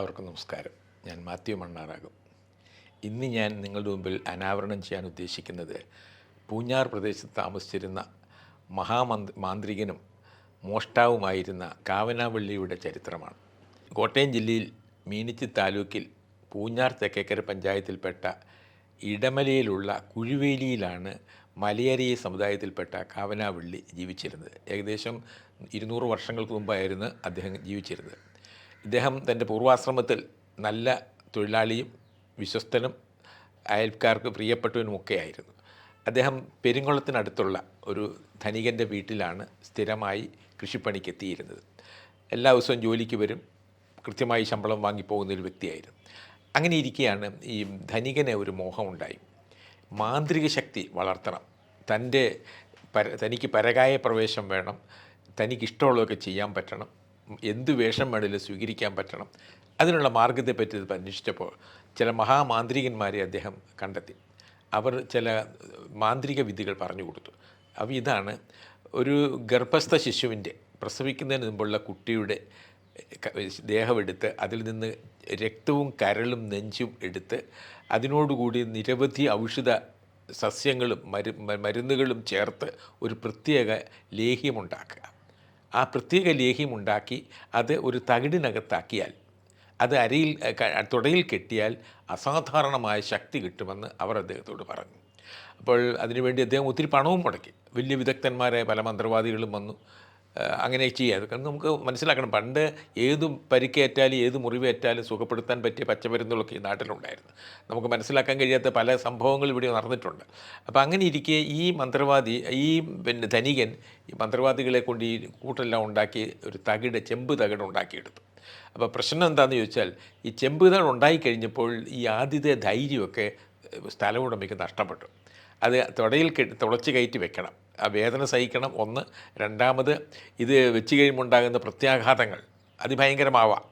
എല്ലാവർക്കും നമസ്കാരം. ഞാൻ മാത്യു മണ്ണാറാകും. ഇന്ന് ഞാൻ നിങ്ങളുടെ മുമ്പിൽ അനാവരണം ചെയ്യാൻ ഉദ്ദേശിക്കുന്നത് പൂഞ്ഞാർ പ്രദേശത്ത് താമസിച്ചിരുന്ന മഹാമന്ത് മാന്ത്രികനും മോഷ്ടാവുമായിരുന്ന കാവനാവള്ളിയുടെ ചരിത്രമാണ്. കോട്ടയം ജില്ലയിൽ മീനിച്ചി താലൂക്കിൽ പൂഞ്ഞാർ തെക്കേക്കര പഞ്ചായത്തിൽപ്പെട്ട ഇടമലയിലുള്ള കുഴുവേലിയിലാണ് മലയരി സമുദായത്തിൽപ്പെട്ട കാവനാവള്ളി ജീവിച്ചിരുന്നത്. ഏകദേശം ഇരുന്നൂറ് വർഷങ്ങൾക്ക് മുമ്പായിരുന്നു അദ്ദേഹം ജീവിച്ചിരുന്നത്. ഇദ്ദേഹം തന്റെ പൂർവാശ്രമത്തിൽ നല്ല തൊഴിലാളിയും വിശ്വസ്തനും അയൽക്കാർക്ക് പ്രിയപ്പെട്ടവനുമൊക്കെ ആയിരുന്നു അദ്ദേഹം പെരിങ്കുളത്തിനടുത്തുള്ള ഒരു ധനികന്റെ വീട്ടിലാണ് സ്ഥിരമായി കൃഷിപ്പണിക്ക് എത്തിയിരുന്നത് എല്ലാ ദിവസവും ജോലിക്ക് വരും കൃത്യമായി ശമ്പളം വാങ്ങിപ്പോകുന്ന ഒരു വ്യക്തിയായിരുന്നു. അങ്ങനെ ഇരിക്കെയാണ് ഈ ധനികനെ ഒരു മോഹമുണ്ടായി. മാന്ത്രിക ശക്തി വളർത്തണം. തന്റെ പര തനിക്ക് പരകായ പ്രവേശം വേണം. തനിക്കിഷ്ടമുള്ളതൊക്കെ ചെയ്യാൻ പറ്റണം. എന്ത് വേഷം വേണേലും സ്വീകരിക്കാൻ പറ്റണം. അതിനുള്ള മാർഗത്തെപ്പറ്റി ഇത് അന്വേഷിച്ചപ്പോൾ ചില മഹാമാന്ത്രികന്മാരെ അദ്ദേഹം കണ്ടെത്തി. അവർ ചില മാന്ത്രിക വിധികൾ പറഞ്ഞു കൊടുത്തു. അപ്പോൾ ഇതാണ് ഒരു ഗർഭസ്ഥ ശിശുവിന്റെ പ്രസവിക്കുന്നതിന് മുമ്പുള്ള കുട്ടിയുടെ ദേഹമെടുത്ത് അതിൽ നിന്ന് രക്തവും കരളും നെഞ്ചും എടുത്ത് അതിനോടുകൂടി നിരവധി ഔഷധ സസ്യങ്ങളും മരു മരുന്നുകളും ചേർത്ത് ഒരു പ്രത്യേക ലേഹ്യമുണ്ടാക്കുക. ആ പ്രത്യേക ലേഹ്യം ഉണ്ടാക്കി അത് ഒരു തകിടിനകത്താക്കിയാൽ അത് അരയിൽ തുടയിൽ കെട്ടിയാൽ അസാധാരണമായ ശക്തി കിട്ടുമെന്ന് അവർ അദ്ദേഹത്തോട് പറഞ്ഞു. അപ്പോൾ അതിനുവേണ്ടി അദ്ദേഹം ഒത്തിരി പണവും മുടക്കി. വലിയ വിദഗ്ധന്മാരായ പല മന്ത്രവാദികളും വന്നു. അങ്ങനെ ചെയ്യാം. കാരണം നമുക്ക് മനസ്സിലാക്കണം. പണ്ട് ഏത് പരിക്കേറ്റാലും ഏത് മുറിവേറ്റാലും സുഖപ്പെടുത്താൻ പറ്റിയ പച്ചമരുന്നുകളൊക്കെ ഈ നാട്ടിലുണ്ടായിരുന്നു. നമുക്ക് മനസ്സിലാക്കാൻ കഴിയാത്ത പല സംഭവങ്ങളും ഇവിടെ നടന്നിട്ടുണ്ട്. അപ്പോൾ അങ്ങനെ ഇരിക്കെ ഈ മന്ത്രവാദി ഈ പിന്നെ ധനികൻ ഈ മന്ത്രവാദികളെ കൊണ്ട് ഈ കൂട്ടെല്ലാം ഉണ്ടാക്കി ഒരു തകിട് ചെമ്പ് തകിട് ഉണ്ടാക്കിയെടുത്തു. അപ്പോൾ പ്രശ്നം എന്താണെന്ന് ചോദിച്ചാൽ ഈ ചെമ്പ് തകിട് ഉണ്ടായിക്കഴിഞ്ഞപ്പോൾ ഈ ആദ്യത്തെ ധൈര്യമൊക്കെ ഏഹ്, സ്ഥലമുടമയ്ക്ക് നഷ്ടപ്പെട്ടു. അത് തുടയിൽ തുളച്ച് കയറ്റി വെക്കണം. ആ വേദന സഹിക്കണം ഒന്ന്. രണ്ടാമത് ഇത് വെച്ച് കഴിയുമ്പോൾ ഉണ്ടാകുന്ന പ്രത്യാഘാതങ്ങൾ അതിഭയങ്കരമാവാം.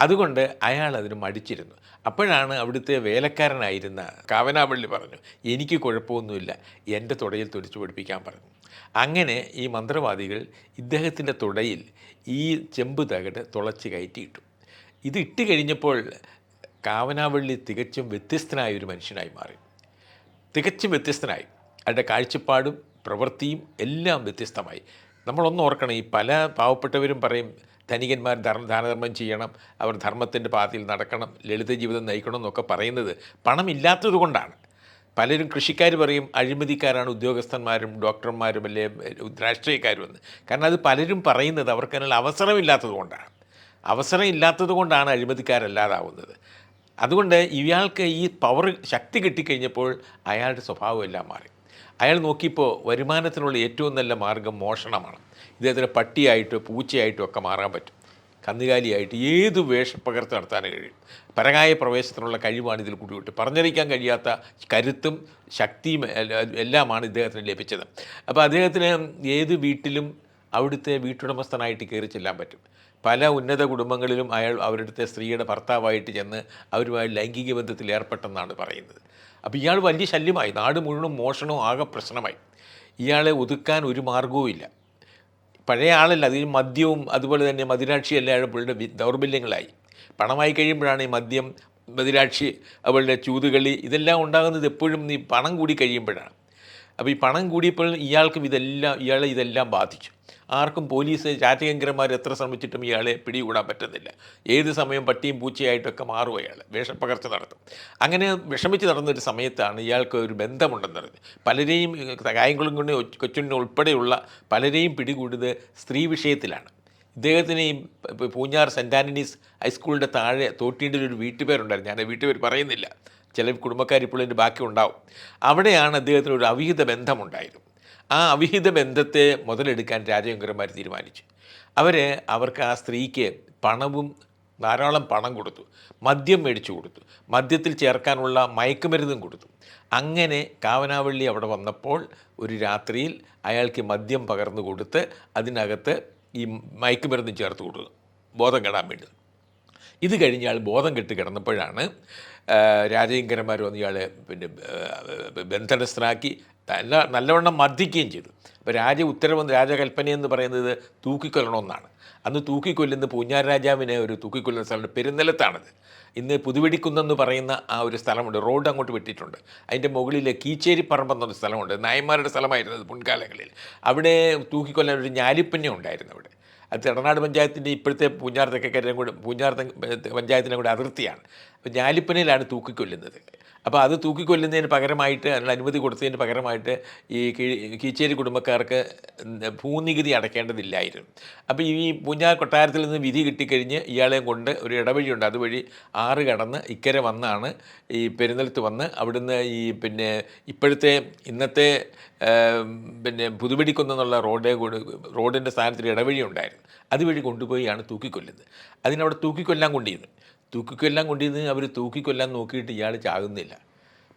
അതുകൊണ്ട് അയാൾ അതിന് മടിച്ചിരുന്നു. അപ്പോഴാണ് അവിടുത്തെ വേലക്കാരനായിരുന്ന കാവനാവള്ളി പറഞ്ഞു എനിക്ക് കുഴപ്പമൊന്നുമില്ല. എന്റെ തുടയിൽ തുടിച്ചു പഠിപ്പിക്കാൻ പറഞ്ഞു. അങ്ങനെ ഈ മന്ത്രവാദികൾ ഇദ്ദേഹത്തിന്റെ തുടയിൽ ഈ ചെമ്പ് തകട് തുളച്ച് കയറ്റിയിട്ടു. ഇത് ഇട്ട് കഴിഞ്ഞപ്പോൾ കാവനാവള്ളി തികച്ചും വ്യത്യസ്തനായ ഒരു മനുഷ്യനായി മാറി. തികച്ചും വ്യത്യസ്തനായി. അയാളുടെ കാഴ്ചപ്പാടും പ്രവൃത്തിയും എല്ലാം വ്യത്യസ്തമായി. നമ്മളൊന്ന് ഓർക്കണം ഈ പല പാവപ്പെട്ടവരും പറയും ധനികന്മാർ ധർമ്മ ദാനധർമ്മം ചെയ്യണം അവർ ധർമ്മത്തിന്റെ പാതയിൽ നടക്കണം ലളിത ജീവിതം നയിക്കണം എന്നൊക്കെ പറയുന്നത് പണമില്ലാത്തത് കൊണ്ടാണ്. പലരും കൃഷിക്കാർ പറയും അഴിമതിക്കാരാണ് ഉദ്യോഗസ്ഥന്മാരും ഡോക്ടർമാരും അല്ലേ രാഷ്ട്രീയക്കാരും എന്ന്. കാരണം അത് പലരും പറയുന്നത് അവർക്ക് അവസരമില്ലാത്തത് കൊണ്ടാണ്. അവസരം ഇല്ലാത്തത് കൊണ്ടാണ് അഴിമതിക്കാരല്ലാതാവുന്നത്. അതുകൊണ്ട് ഇയാൾക്ക് ഈ പവർ ശക്തി കിട്ടിക്കഴിഞ്ഞപ്പോൾ അയാളുടെ സ്വഭാവം എല്ലാം മാറി. അയാൾ നോക്കിയപ്പോൾ വരുമാനത്തിനുള്ള ഏറ്റവും നല്ല മാർഗം മോഷണമാണ്. ഇദ്ദേഹത്തിന് പട്ടിയായിട്ടോ പൂച്ചയായിട്ടോ ഒക്കെ മാറാൻ പറ്റും. കന്നുകാലിയായിട്ട് ഏത് വേഷപ്പകർത്ത് നടത്താൻ കഴിയും. പരകായ പ്രവേശത്തിനുള്ള കഴിവാണ് ഇതിൽ കൂടിയിട്ട് പറഞ്ഞറിയിക്കാൻ കഴിയാത്ത കരുത്തും ശക്തിയും എല്ല- എല്ലാമാണ് ഇദ്ദേഹത്തിന് ലഭിച്ചത്. അപ്പോൾ അദ്ദേഹത്തിന് ഏത് വീട്ടിലും അവിടുത്തെ വീട്ടുടമസ്ഥനായിട്ട് കയറി ചെല്ലാൻ പറ്റും. പല ഉന്നത കുടുംബങ്ങളിലും അയാൾ അവരുടെ സ്ത്രീയുടെ ഭർത്താവായിട്ട് ചെന്ന് അവരുമായി ലൈംഗിക ബന്ധത്തിൽ ഏർപ്പെട്ടെന്നാണ് പറയുന്നത്. അപ്പോൾ ഇയാൾ വലിയ ശല്യമായി. നാട് മുഴുവൻ മോഷണവും ആകെ പ്രശ്നമായി. ഇയാളെ ഒതുക്കാൻ ഒരു മാർഗവും ഇല്ല. പഴയ ആളല്ല. അതിന് മദ്യവും അതുപോലെ തന്നെ മദിരാക്ഷി അയാൾ പുള്ളിയുടെ ദൗർബല്യങ്ങളായി. പണമായി കഴിയുമ്പോഴാണ് ഈ മദ്യം മദിരാക്ഷി അവളുടെ ചൂതുകളി ഇതെല്ലാം ഉണ്ടാകുന്നത് എപ്പോഴും ഈ പണം കൂടി കഴിയുമ്പോഴാണ്. അപ്പോൾ ഈ പണം കൂടിയപ്പോൾ ഇയാൾക്കും ഇതെല്ലാം ഇയാളെ ഇതെല്ലാം ബാധിച്ചു. ആർക്കും പോലീസ് ചാറ്റകങ്കരന്മാർ എത്ര ശ്രമിച്ചിട്ടും ഇയാളെ പിടികൂടാൻ പറ്റുന്നില്ല. ഏത് സമയം പട്ടിയും പൂച്ചയായിട്ടൊക്കെ മാറും അയാൾ വേഷപ്പകർച്ച നടത്തും. അങ്ങനെ വിഷമിച്ച് നടന്നൊരു സമയത്താണ് ഇയാൾക്ക് ഒരു ബന്ധമുണ്ടെന്ന് പറഞ്ഞത് പലരെയും കായംകുളം കൊണ്ട് കൊച്ചുണ്ണി ഉൾപ്പെടെയുള്ള പലരെയും പിടികൂടുന്നത് സ്ത്രീ വിഷയത്തിലാണ്. ഇദ്ദേഹത്തിന് ഈ പൂഞ്ഞാർ സെന്റ് ആന്റണീസ് ഹൈസ്കൂളിന്റെ താഴെ തോട്ടീന്റെ ഒരു വീട്ടുപേരുണ്ടായിരുന്നു. ഞാൻ വീട്ടുപേര് പറയുന്നില്ല. ചില കുടുംബക്കാർ ഇപ്പോൾ ഇതിന്റെ ബാക്കി ഉണ്ടാവും അവിടെയാണ് അദ്ദേഹത്തിന് ഒരു അവിഹിത ബന്ധമുണ്ടായിരുന്നു ആ അവിഹിത ബന്ധത്തെ മുതലെടുക്കാൻ രാജശങ്കരന്മാർ തീരുമാനിച്ചു. അവർ അവർക്ക് ആ സ്ത്രീക്ക് പണവും ധാരാളം പണം കൊടുത്തു. മദ്യം മേടിച്ചു കൊടുത്തു. മദ്യത്തിൽ ചേർക്കാനുള്ള മയക്കുമരുന്നും കൊടുത്തു. അങ്ങനെ കാവനാവള്ളി അവിടെ വന്നപ്പോൾ ഒരു രാത്രിയിൽ അയാൾക്ക് മദ്യം പകർന്നു കൊടുത്ത് അതിനകത്ത് ഈ മയക്കുമരുന്ന് ചേർത്ത് കൊടുത്തു. ബോധം കെടാൻ വേണ്ടി. ഇത് കഴിഞ്ഞ് ആൾ ബോധം കെട്ട് കിടന്നപ്പോഴാണ് രാജകിങ്കരന്മാർ വന്ന് ഇയാളെ പിന്നെ ബന്ധനസ്ഥനാക്കി. നല്ല നല്ലവണ്ണം മർദ്ദിക്കുകയും ചെയ്തു. അപ്പോൾ രാജ ഉത്തരവ് രാജകൽപ്പന എന്ന് പറയുന്നത് തൂക്കിക്കൊല്ലണമെന്നാണ്. അന്ന് തൂക്കിക്കൊല്ലുന്ന പൂഞ്ഞാർ രാജാവിനെ ഒരു തൂക്കിക്കൊല്ലുന്ന സ്ഥലമുണ്ട്. പെരുന്നലത്താണത്. ഇന്ന് പുതുവെടിക്കുന്നെന്ന് പറയുന്ന ആ ഒരു സ്ഥലമുണ്ട്. റോഡ് അങ്ങോട്ട് വെട്ടിയിട്ടുണ്ട്. അതിന്റെ മുകളിൽ കീച്ചേരി പറമ്പ് എന്നൊരു സ്ഥലമുണ്ട്. നായന്മാരുടെ സ്ഥലമായിരുന്നത് മുൻകാലങ്ങളിൽ. അവിടെ തൂക്കിക്കൊല്ലാൻ ഒരു ഞാലിപ്പന്യം ഉണ്ടായിരുന്നു അവിടെ. അത് തിടനാട് പഞ്ചായത്തിന്റെ ഇപ്പോഴത്തെ പൂഞ്ഞാർത്തൊക്കെ കാര്യം കൂടെ പൂഞ്ഞാർത്ത പഞ്ചായത്തിനെ കൂടെ അതിർത്തിയാണ്. അപ്പോൾ ഞാലിപ്പനയിലാണ് തൂക്കിക്കൊല്ലുന്നത്. അപ്പോൾ അത് തൂക്കിക്കൊല്ലുന്നതിന് പകരമായിട്ട് അതിനുള്ള അനുമതി കൊടുത്തതിന് പകരമായിട്ട് ഈ കീച്ചേരി കുടുംബക്കാർക്ക് ഭൂനികുതി അടയ്ക്കേണ്ടതില്ലായിരുന്നു. അപ്പോൾ ഈ പൂഞ്ഞാർ കൊട്ടാരത്തിൽ നിന്ന് വിധി കിട്ടിക്കഴിഞ്ഞ് ഇയാളെയും കൊണ്ട് ഒരു ഇടവഴിയുണ്ട്. അതുവഴി ആറ് കടന്ന് ഇക്കരെ വന്നാണ് ഈ പെരുന്നലത്ത് വന്ന് അവിടുന്ന് ഈ പിന്നെ ഇപ്പോഴത്തെ ഇന്നത്തെ പിന്നെ പുതുവെടിക്കുന്നെന്നുള്ള റോഡേ കൂടി റോഡിന്റെ സ്ഥാനത്തിൽ ഇടവഴി ഉണ്ടായിരുന്നു അതുവഴി കൊണ്ടുപോയാണ് തൂക്കിക്കൊല്ലുന്നത്. അതിനവിടെ തൂക്കിക്കൊല്ലാൻ കൊണ്ടിരുന്നു തൂക്കിക്കൊല്ലാൻ കൊണ്ടിരുന്ന് അവർ തൂക്കിക്കൊല്ലാൻ നോക്കിയിട്ട് ഇയാൾ ചാകുന്നില്ല.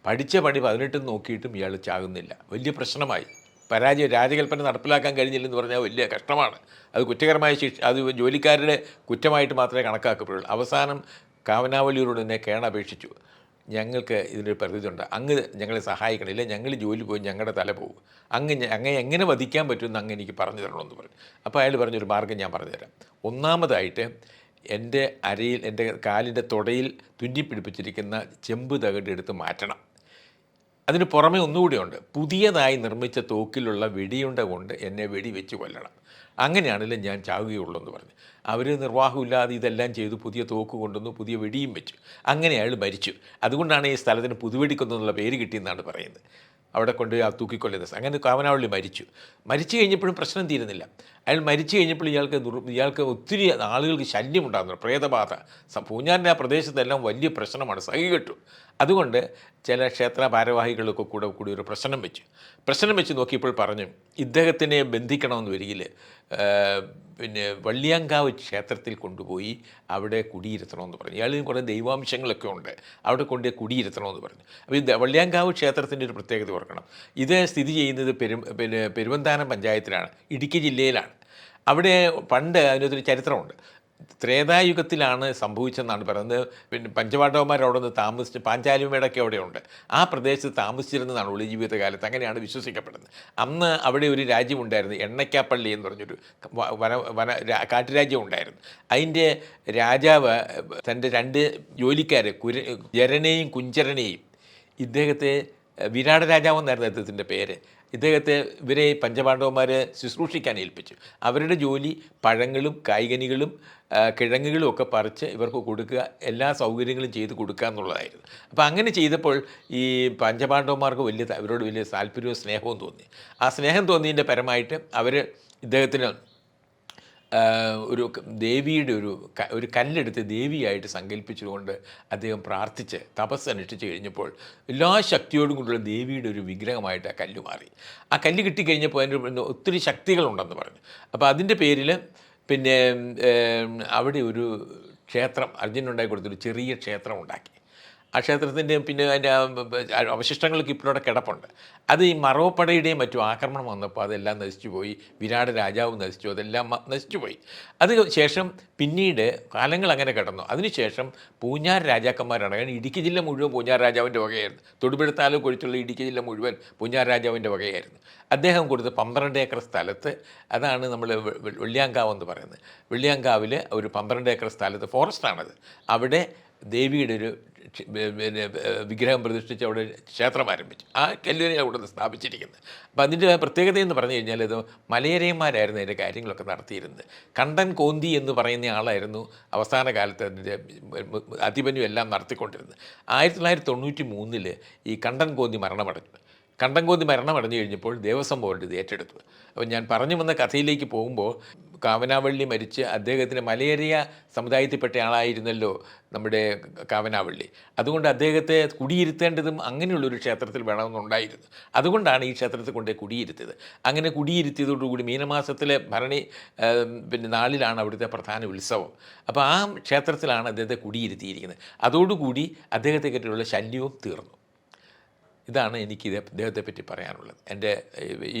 പഠിച്ച പണി പതിനെട്ടും നോക്കിയിട്ടും ഇയാൾ ചാകുന്നില്ല. വലിയ പ്രശ്നമായി. പരാജയം രാജകൽപ്പന നടപ്പിലാക്കാൻ കഴിഞ്ഞില്ലെന്ന് പറഞ്ഞാൽ വലിയ കഷ്ടമാണ്. അത് കുറ്റകരമായ ശിക്ഷ അത് ജോലിക്കാരുടെ കുറ്റമായിട്ട് മാത്രമേ കണക്കാക്കപ്പെടുള്ളൂ. അവസാനം കാവനാവലിയോട് തന്നെ കേണപേക്ഷിച്ചു. ഞങ്ങൾക്ക് ഇതിനൊരു പരിധിയുണ്ട്. അങ്ങ് ഞങ്ങളെ സഹായിക്കണില്ല. ഞങ്ങൾ ജോലി പോയി ഞങ്ങളുടെ തല പോകും. അങ്ങ് അങ്ങനെ അങ്ങ് എങ്ങനെ വധിക്കാൻ പറ്റുമെന്ന് അങ്ങ് എനിക്ക് പറഞ്ഞു തരണമെന്ന് പറഞ്ഞു. അപ്പോൾ അയാൾ പറഞ്ഞൊരു മാർഗം ഞാൻ പറഞ്ഞുതരാം ഒന്നാമതായിട്ട് എന്റെ അരയിൽ എന്റെ കാലിന്റെ തുടയിൽ തുന്നിപ്പിടിപ്പിച്ചിരിക്കുന്ന ചെമ്പ് തകടെടുത്ത് മാറ്റണം. അതിന് പുറമെ ഒന്നുകൂടിയുണ്ട്. പുതിയതായി നിർമ്മിച്ച തോക്കിലുള്ള വെടിയുണ്ട കൊണ്ട് എന്നെ വെടി വെച്ച് കൊല്ലണം. അങ്ങനെയാണല്ലോ ഞാൻ ചാവുകയുള്ളൂ എന്ന് പറഞ്ഞു. അവർ നിർവാഹമില്ലാതെ ഇതെല്ലാം ചെയ്തു പുതിയ തോക്ക് കൊണ്ടുവന്നു പുതിയ വെടിയും വെച്ചു. അങ്ങനെ അയാൾ മരിച്ചു. അതുകൊണ്ടാണ് ഈ സ്ഥലത്തിന് പുതുവെടിക്കുന്നുള്ള പേര് കിട്ടിയെന്നാണ് പറയുന്നത്. അവിടെ കൊണ്ട് ആ തൂക്കിക്കൊല്ലുന്നത് അങ്ങനെ കാവനാവള്ളി മരിച്ചു. മരിച്ചു കഴിഞ്ഞപ്പോഴും പ്രശ്നം തീരുന്നില്ല. അയാൾ മരിച്ചു കഴിഞ്ഞപ്പോൾ ഇയാൾക്ക് ഇയാൾക്ക് ഒത്തിരി ആളുകൾക്ക് ശല്യം ഉണ്ടാകുന്നു പ്രേതബാധ പൂഞ്ഞാറിന്റെ ആ പ്രദേശത്തെല്ലാം വലിയ പ്രശ്നമാണ്. സഹികെട്ടു. അതുകൊണ്ട് ചില ക്ഷേത്ര ഭാരവാഹികളൊക്കെ കൂടെ കൂടി ഒരു പ്രശ്നം വെച്ചു. പ്രശ്നം വെച്ച് നോക്കിയപ്പോൾ പറഞ്ഞു ഇദ്ദേഹത്തിനെ ബന്ധിക്കണമെന്ന് വരികിൽ പിന്നെ വള്ളിയാങ്കാവ് ക്ഷേത്രത്തിൽ കൊണ്ടുപോയി അവിടെ കുടിയിരുത്തണമെന്ന് പറഞ്ഞു. ഇയാളിന് കുറേ ദൈവാംശങ്ങളൊക്കെ ഉണ്ട്. അവിടെ കൊണ്ട് കുടിയിരുത്തണമെന്ന് പറഞ്ഞു. അപ്പോൾ ഇത് വള്ളിയാങ്കാവ് ക്ഷേത്രത്തിന്റെ ഒരു പ്രത്യേകത ഓർക്കണം. ഇത് സ്ഥിതി ചെയ്യുന്നത് പെരു പിന്നെ പെരുവന്താനം പഞ്ചായത്തിലാണ് ഇടുക്കി ജില്ലയിലാണ്. അവിടെ പണ്ട് അതിനകത്തൊരു ചരിത്രമുണ്ട്. ത്രേതായുഗത്തിലാണ് സംഭവിച്ചതെന്നാണ് പറയുന്നത്. പിന്നെ പഞ്ചപാണ്ഡവന്മാർ അവിടെ നിന്ന് താമസിച്ച് പാഞ്ചാലിമേടൊക്കെ അവിടെയുണ്ട്. ആ പ്രദേശത്ത് താമസിച്ചിരുന്നതാണ് ഒളി ജീവിത കാലത്ത് അങ്ങനെയാണ് വിശ്വസിക്കപ്പെടുന്നത്. അന്ന് അവിടെ ഒരു രാജ്യമുണ്ടായിരുന്നു എണ്ണയ്ക്കാപ്പള്ളി എന്ന് പറഞ്ഞൊരു വന വന കാട്ടുരാജ്യം ഉണ്ടായിരുന്നു. അതിന്റെ രാജാവ് തന്റെ രണ്ട് ജോലിക്കാരെ കുര ജരനെയും കുഞ്ചരനെയും ഇദ്ദേഹത്തെ വിരാട രാജാവെന്നായിരുന്നു അദ്ദേഹത്തിന്റെ പേര്. ഇദ്ദേഹത്തെ ഇവരെ പഞ്ചപാണ്ഡവന്മാരെ ശുശ്രൂഷിക്കാൻ ഏൽപ്പിച്ചു. അവരുടെ ജോലി പഴങ്ങളും കായ്കനികളും കിഴങ്ങുകളും ഒക്കെ പറിച്ച് ഇവർക്ക് കൊടുക്കുക എല്ലാ സൗകര്യങ്ങളും ചെയ്ത് കൊടുക്കുക എന്നുള്ളതായിരുന്നു. അപ്പോൾ അങ്ങനെ ചെയ്തപ്പോൾ ഈ പഞ്ചപാണ്ഡവന്മാർക്ക് വലിയ അവരോട് വലിയ താല്പര്യവും സ്നേഹവും തോന്നി. ആ സ്നേഹം തോന്നിയതിന്റെ പരമായിട്ട് അവർ ഇദ്ദേഹത്തിന് ഒരു ദേവിയുടെ ഒരു ഒരു കല്ലെടുത്ത് ദേവിയായിട്ട് സങ്കല്പിച്ചുകൊണ്ട് അദ്ദേഹം പ്രാർത്ഥിച്ച് തപസ് അനുഷ്ഠിച്ച് കഴിഞ്ഞപ്പോൾ എല്ലാ ശക്തിയോടും കൂടിയുള്ള ദേവിയുടെ ഒരു വിഗ്രഹമായിട്ട് ആ കല്ല് മാറി. ആ കല്ല് കിട്ടിക്കഴിഞ്ഞപ്പോൾ അതിന്റെ ഒത്തിരി ശക്തികളുണ്ടെന്ന് പറഞ്ഞു. അപ്പോൾ അതിന്റെ പേരിൽ പിന്നെ അവിടെ ഒരു ക്ഷേത്രം അർജുനുണ്ടായി കൊടുത്തൊരു ചെറിയ ക്ഷേത്രം ഉണ്ടാക്കി. ആ ക്ഷേത്രത്തിന്റെ പിന്നെ അതിന്റെ അവശിഷ്ടങ്ങൾക്ക് ഇപ്പോഴവിടെ കിടപ്പുണ്ട്. അത് ഈ മറവപ്പടയുടെയും മറ്റും ആക്രമണം വന്നപ്പോൾ അതെല്ലാം നശിച്ചുപോയി വിരാട് രാജാവ് നശിച്ചു. അതെല്ലാം നശിച്ചുപോയി നശിച്ചു പോയി. അത് ശേഷം പിന്നീട് കാലങ്ങൾ അങ്ങനെ കിടന്നു. അതിനുശേഷം പൂഞ്ഞാർ രാജാക്കന്മാരാണ്. കാരണം ഇടുക്കി ജില്ല മുഴുവൻ പൂഞ്ഞാർ രാജാവിന്റെ വകയായിരുന്നു. തൊടുപുഴ താലൂക്ക് ഇടുക്കി ജില്ല മുഴുവൻ പൂഞ്ഞാർ രാജാവിന്റെ വകയായിരുന്നു. അദ്ദേഹം കൊടുത്ത പന്ത്രണ്ട് ഏക്കർ സ്ഥലത്ത് അതാണ് നമ്മൾ വെള്ളിയാങ്കാവ് എന്ന് പറയുന്നത്. വെള്ളിയാങ്കാവിൽ ഒരു പന്ത്രണ്ട് ഏക്കർ സ്ഥലത്ത് ഫോറസ്റ്റാണത് അവിടെ ദേവിയുടെ ഒരു പിന്നെ വിഗ്രഹം പ്രതിഷ്ഠിച്ച് അവിടെ ക്ഷേത്രം ആരംഭിച്ചു. ആ കല്ലിനെ അവിടെ സ്ഥാപിച്ചിരിക്കുന്നത് അപ്പോൾ അതിന്റെ പ്രത്യേകത എന്ന് പറഞ്ഞു കഴിഞ്ഞാൽ ഇത് മലയരയന്മാരായിരുന്നു അതിന്റെ കാര്യങ്ങളൊക്കെ നടത്തിയിരുന്നത്. കണ്ടൻ കോന്തി എന്ന് പറയുന്ന ആളായിരുന്നു അവസാന കാലത്ത് അതിന്റെ അധിപനും എല്ലാം നടത്തിക്കൊണ്ടിരുന്നത്. ആയിരത്തി തൊള്ളായിരത്തി തൊണ്ണൂറ്റി മൂന്നിൽ ഈ കണ്ടൻ കോന്തി മരണമടഞ്ഞു. കണ്ടങ്കോന്തി മരണമടഞ്ഞു കഴിഞ്ഞപ്പോൾ ദേവസ്വം ബോർഡ് ഇത് ഏറ്റെടുത്തത്. അപ്പോൾ ഞാൻ പറഞ്ഞു വന്ന കഥയിലേക്ക് പോകുമ്പോൾ കാവനാവള്ളി മരിച്ച് അദ്ദേഹത്തിന് മലയേറിയ സമുദായത്തിൽപ്പെട്ട ആളായിരുന്നല്ലോ നമ്മുടെ കാവനാവള്ളി. അതുകൊണ്ട് അദ്ദേഹത്തെ കുടിയിരുത്തേണ്ടതും അങ്ങനെയുള്ളൊരു ക്ഷേത്രത്തിൽ വേണമെന്നുണ്ടായിരുന്നു. അതുകൊണ്ടാണ് ഈ ക്ഷേത്രത്തിൽ കൊണ്ട് കുടിയിരുത്തിയത്. അങ്ങനെ കുടിയിരുത്തിയതോടുകൂടി മീനമാസത്തിലെ ഭരണി പിന്നെ നാളിലാണ് അവിടുത്തെ പ്രധാന ഉത്സവം. അപ്പോൾ ആ ക്ഷേത്രത്തിലാണ് അദ്ദേഹത്തെ കുടിയിരുത്തിയിരിക്കുന്നത്. അതോടുകൂടി അദ്ദേഹത്തെ പറ്റിയുള്ള ശല്യവും തീർന്നു. ഇതാണ് എനിക്ക് ഇത് ഇദ്ദേഹത്തെ പറ്റി പറയാനുള്ളത്. എന്റെ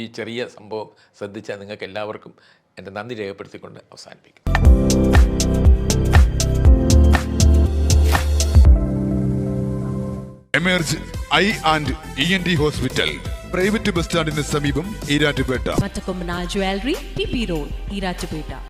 ഈ ചെറിയ സംഭവം ശ്രദ്ധിച്ച നിങ്ങൾക്ക് എല്ലാവർക്കും എന്റെ നന്ദി രേഖപ്പെടുത്തിക്കൊണ്ട് അവസാനിപ്പിക്കും. Emerge I and E N D hospital private bus സ്റ്റാൻഡിന് സമീപം Erattupetta Mattakkombana jewellery T P road Irachupeta.